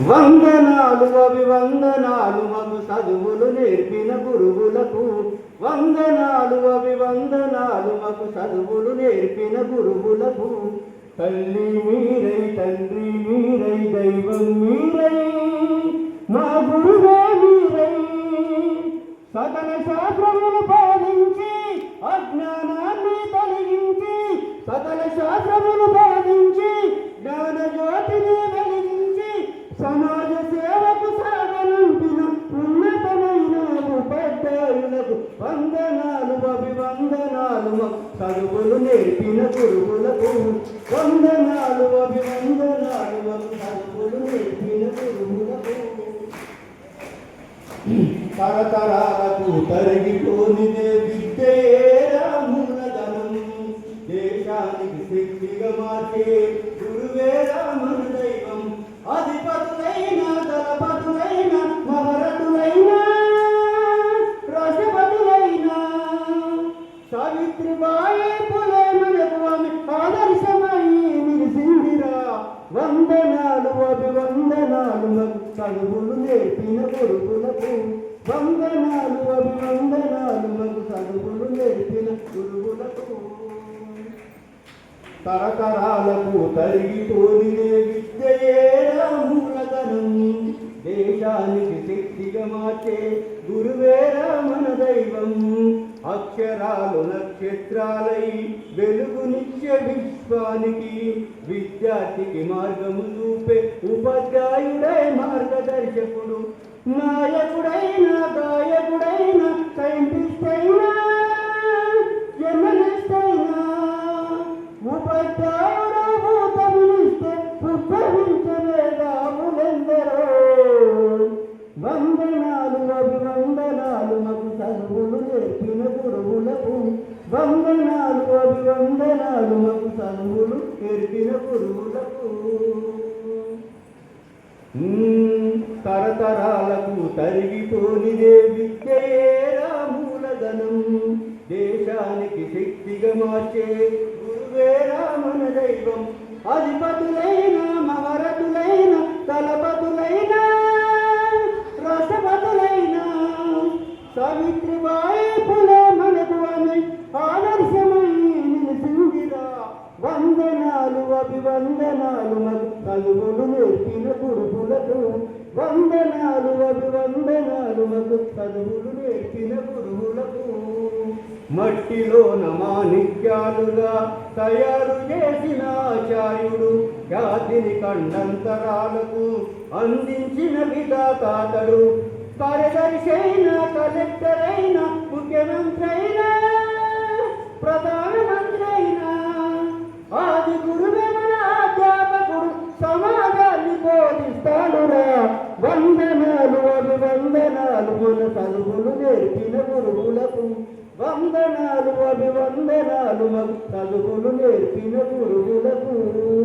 వందనాలు అభివందనాలు మము చదువులు నేర్పిన గురువులకు. వందనాలు అభివందనాలు మగు చదువులు నేర్పిన గురువులకు. తల్లి మీరై తండ్రి మీరై దైవం మీరై మా గురువే మీరై. సకల శాస్త్రములు పాలించి అజ్ఞానాన్ని తొలగించి సకల శాస్త్రములు పాలించి జ్ఞాన జ్యోతిని చదువులు నేర్పిన గురువులకు వందనాలు అభివందనాలు చదువులు నేర్పిన గురువులకు తరతరాలకు తరిగిపోనిదే చదువులు నేర్పిన గురువులకు వందనాలు అభివందనాలు. నాకు చదువులు నేర్పిన గురువులకు తరతరాలకు తరిగిపోనిదే విద్యయే రాములతనం దేశానికి శక్తిగా మార్చే గురువే రామన దైవం. అక్షరాలు నక్షత్రాలై వెలుగునిచ్చే విశ్వానికి విద్యార్థికి మార్గము చూపే ఉపాధ్యాయుడై మార్గదర్శకుడు నాయకుడైన గాయకుడైన వందనాలు అభివందనాలు మాకు చదువులు నేర్పిన గురువులకు. వందనాలు అభివందనాలు మాకు చదువులు నేర్పిన గురువులకు. తరతరాలకు తరిగిపోనిదే విద్యే మూలధనం దేశానికి శక్తిగా మార్చే గురువే రామన దైవం. అధిపతులైన మహరతులైన సావిత్రిబాయి మనకు ఆమె ఆదర్శమై నిలిసిందిరా వందనాలు అభివందనాలు మరి చదువులు నేర్పిన గురువులకు. వందనాలు అభివందనాలు మగు చదువులు నేర్పిన గురువులకు. మట్టిలో నమానిత్యాలుగా తయారు చేసిన ఆచార్యుడు ఖ్యాతిని కండంతరాలకు అందించిన విధాతాతడు కార్యదర్శి అయినా కలెక్టర్ అయినా ముఖ్యమంత్రి అయినా ప్రధానమంత్రి అయినా ఆది గురువే మన అధ్యాపకుడు సమాజాన్ని బోధిస్తాడురా. వందనాలు అభివందనాలు మన చదువులు నేర్పిన గురువులకు. వందనాలు అభివందనాలు మన చదువులు నేర్పిన గురువులకు.